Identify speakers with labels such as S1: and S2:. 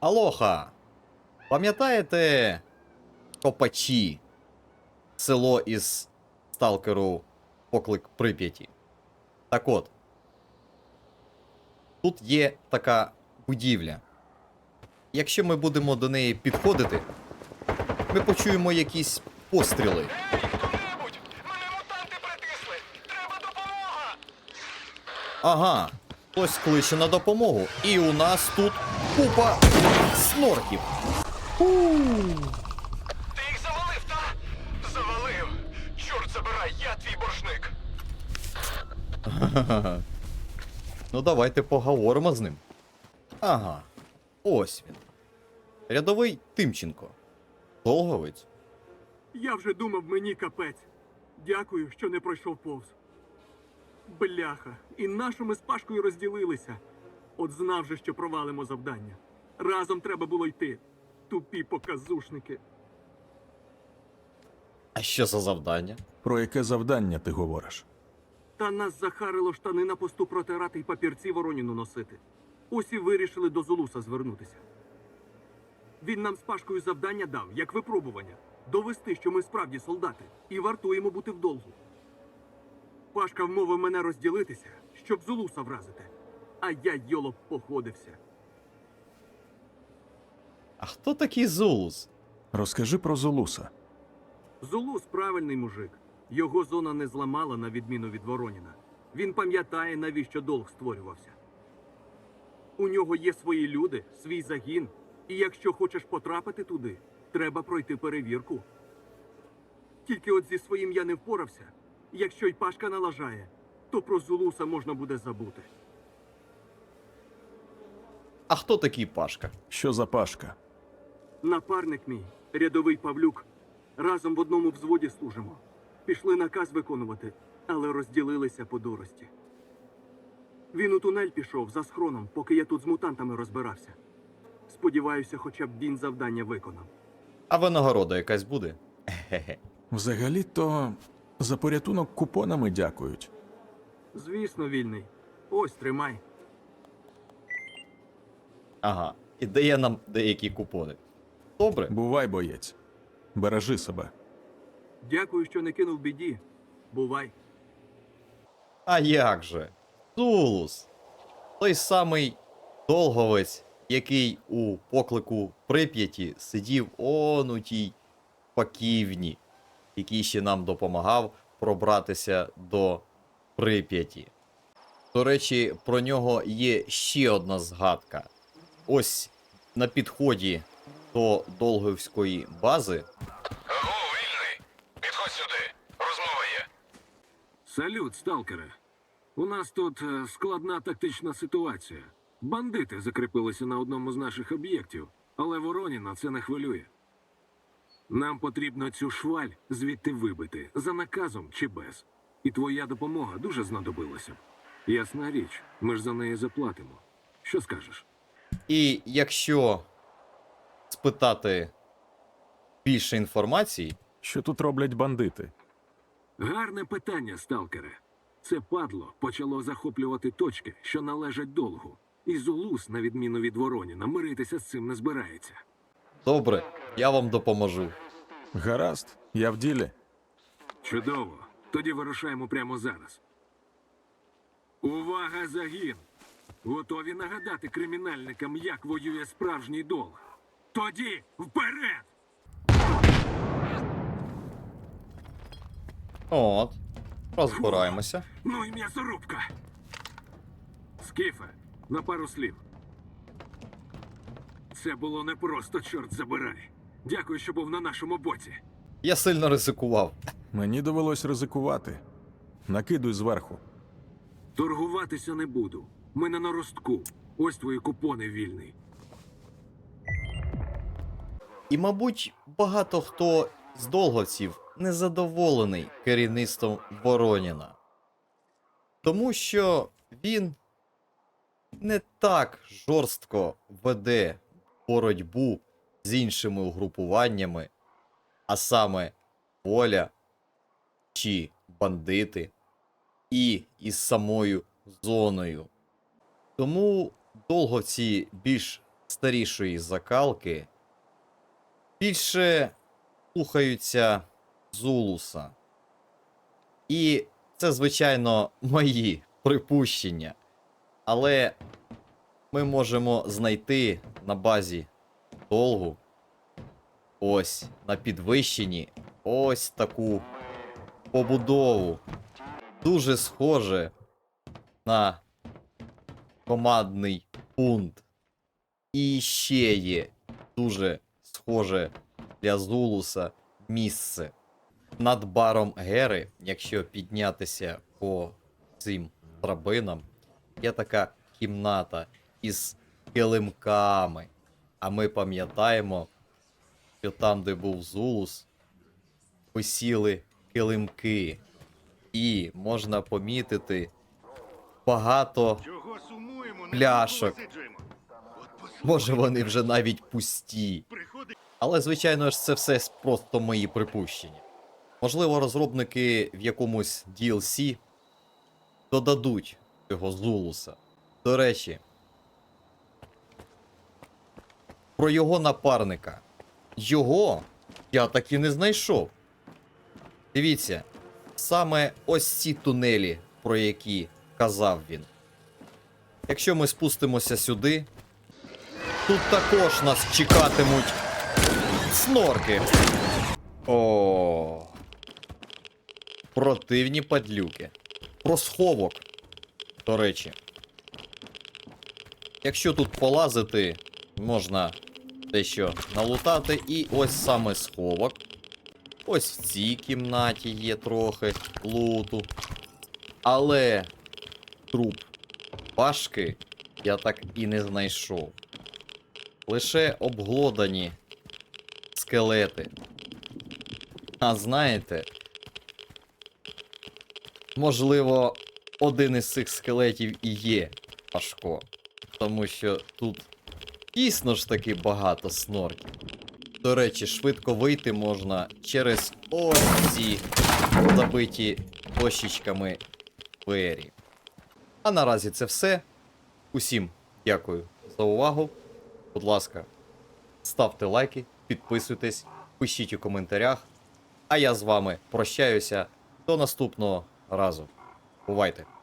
S1: Алоха! Пам'ятаєте Копачі? Село із сталкеру Поклик Прип'яті. Так от. Тут є така будівля. Якщо ми будемо до неї підходити, ми почуємо якісь постріли.
S2: Ей, хто-небудь! Мене мутанти притисли! Треба допомога!
S1: Ага, хтось кличе на допомогу. І у нас тут купа снорків.
S2: Ти їх завалив, та? Завалив! Чорт забирай, я твій боржник!
S1: Ну давайте поговоримо з ним. Ага, ось він. Рядовий Тимченко. Долговець.
S3: Я вже думав, мені капець. Дякую, що не пройшов повз. Бляха, і нащо ми з Пашкою розділилися? От знав же, що провалимо завдання. Разом треба було йти. Тупі показушники.
S1: А що за завдання?
S4: Про яке завдання ти говориш?
S3: Та нас захарило штани на посту протирати і папірці Вороніну носити. Ось і вирішили до Зулуса звернутися. Він нам з Пашкою завдання дав, як випробування, довести, що ми справді солдати, і вартуємо бути в долгу. Пашка вмовив мене розділитися, щоб Зулуса вразити. А я йолоп походився.
S1: А хто такий Зулус?
S4: Розкажи про Зулуса.
S3: Зулус правильний мужик. Його зона не зламала на відміну від Вороніна. Він пам'ятає, навіщо долг створювався. У нього є свої люди, свій загін. І якщо хочеш потрапити туди, треба пройти перевірку. Тільки от зі своїм я не впорався. Якщо й Пашка налажає, то про Зулуса можна буде забути.
S1: А хто такий Пашка?
S4: Що за пашка?
S3: Напарник мій, рядовий Павлюк, разом в одному взводі служимо. Пішли наказ виконувати, але розділилися по дурості. Він у тунель пішов за схроном, поки я тут з мутантами розбирався. Сподіваюся, хоча б він завдання виконав.
S1: А винагорода якась буде?
S4: Взагалі-то за порятунок купонами дякують.
S3: Звісно, вільний. Ось тримай.
S1: Ага. І дає нам деякі купони. Добре.
S4: Бувай, боєць. Бережи себе.
S3: Дякую, що не кинув біді. Бувай.
S1: А як же? Зулус. Той самий долговець, який у поклику Прип'яті сидів он у тій паківні, який ще нам допомагав пробратися до Прип'яті. До речі, про нього є ще одна згадка. Ось на підході до Долговської бази
S2: Аго, вільний! Підходь сюди! Розмова є!
S5: Салют, сталкере. У нас тут е, складна тактична ситуація. Бандити закріпилися на одному з наших об'єктів, але Вороніна це не хвилює. Нам потрібно цю шваль звідти вибити за наказом чи без. І твоя допомога дуже знадобилася. Ясна річ, ми ж за неї заплатимо. Що скажеш?
S1: І якщо спитати більше інформації,
S4: Що тут роблять бандити?
S5: Гарне питання, сталкере. Це падло почало захоплювати точки, що належать долгу. І Зулус, на відміну від Вороніна, миритися з цим не збирається.
S1: Добре, я вам допоможу.
S4: Гаразд, я в ділі.
S5: Чудово. Тоді вирушаємо прямо зараз. Увага, загін! Готові нагадати кримінальникам, як воює справжній долг. Тоді вперед!
S1: От, розбираємося.
S5: Ну і м'ясорубка. Скіфе, на пару слів. Це було не просто, чорт забирай. Дякую, що був на нашому боці.
S1: Я сильно ризикував.
S4: Мені довелось ризикувати. Накидуй зверху.
S5: Торгуватися не буду. Ми не на ростку. Ось твої купони вільний.
S1: І, мабуть, багато хто з долговців незадоволений керівництвом Вороніна. Тому що він не так жорстко веде боротьбу з іншими угрупуваннями, а саме воля чи бандити, і із самою зоною. Тому долговці більш старішої закалки більше слухаються Зулуса. І це, звичайно, мої припущення. Але ми можемо знайти на базі долгу ось на підвищенні ось таку побудову. Дуже схоже на командний пункт. І ще є дуже схоже для Зулуса місце. Над баром Гери, якщо піднятися по цим драбинам, є така кімната із килимками. А ми пам'ятаємо, що там, де був Зулус, висіли килимки. І можна помітити багато Пляшок. Може, вони вже навіть пусті. Але, звичайно ж, це все просто мої припущення. Можливо, розробники в якомусь DLC додадуть цього Зулуса. До речі, про його напарника. Його я так і не знайшов. Дивіться, саме ось ці тунелі, про які казав він. Якщо ми спустимося сюди, тут також нас чекатимуть снорки. О. Противні падлюки. Про сховок. До речі. Якщо тут полазити, можна дещо налутати. І ось саме сховок. Ось в цій кімнаті є трохи луту. Але труп Пашки я так і не знайшов. Лише обглодані скелети. А знаєте, можливо, один із цих скелетів і є Пашко. Тому що тут дійсно ж таки багато снорків. До речі, швидко вийти можна через ось ці забиті дощечками двері. А наразі це все. Усім дякую за увагу. Будь ласка, ставте лайки, підписуйтесь, пишіть у коментарях. А я з вами прощаюся до наступного разу. Бувайте!